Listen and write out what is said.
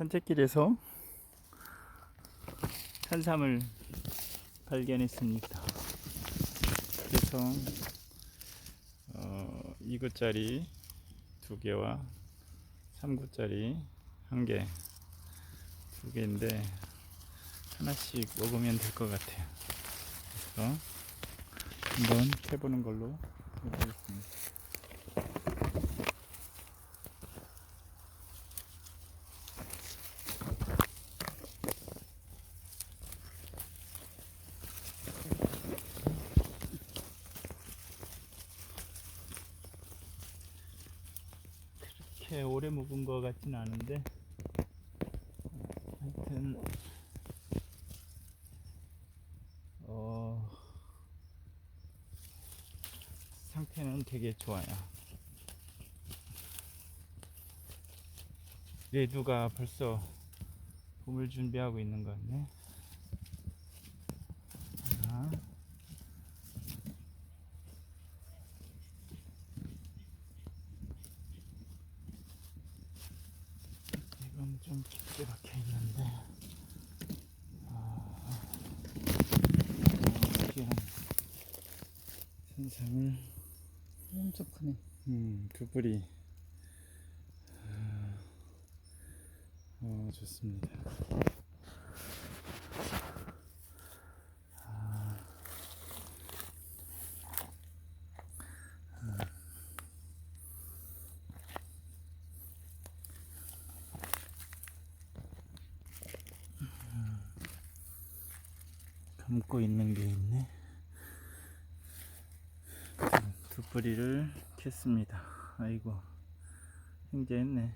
산책길에서 산삼을 발견했습니다. 그래서 어, 2구짜리 두 개와 3구짜리 한 개, 두 개인데 하나씩 먹으면 될 것 같아요. 그래서 한번 해보는 걸로 해보겠습니다. 그렇게 오래 묵은 것 같진 않은데. 하여튼 어 상태는 되게 좋아요. 레두가 벌써 봄을 준비하고 있는 것 같네. 하나 이건 좀 깊게 박혀 있는데 아, 특이한 산삼을 엄청 크네. 음, 그 뿌리 아, 어, 좋습니다 감고 있는 게 있네. 두 뿌리를 캤습니다. 아이고, 형제했네.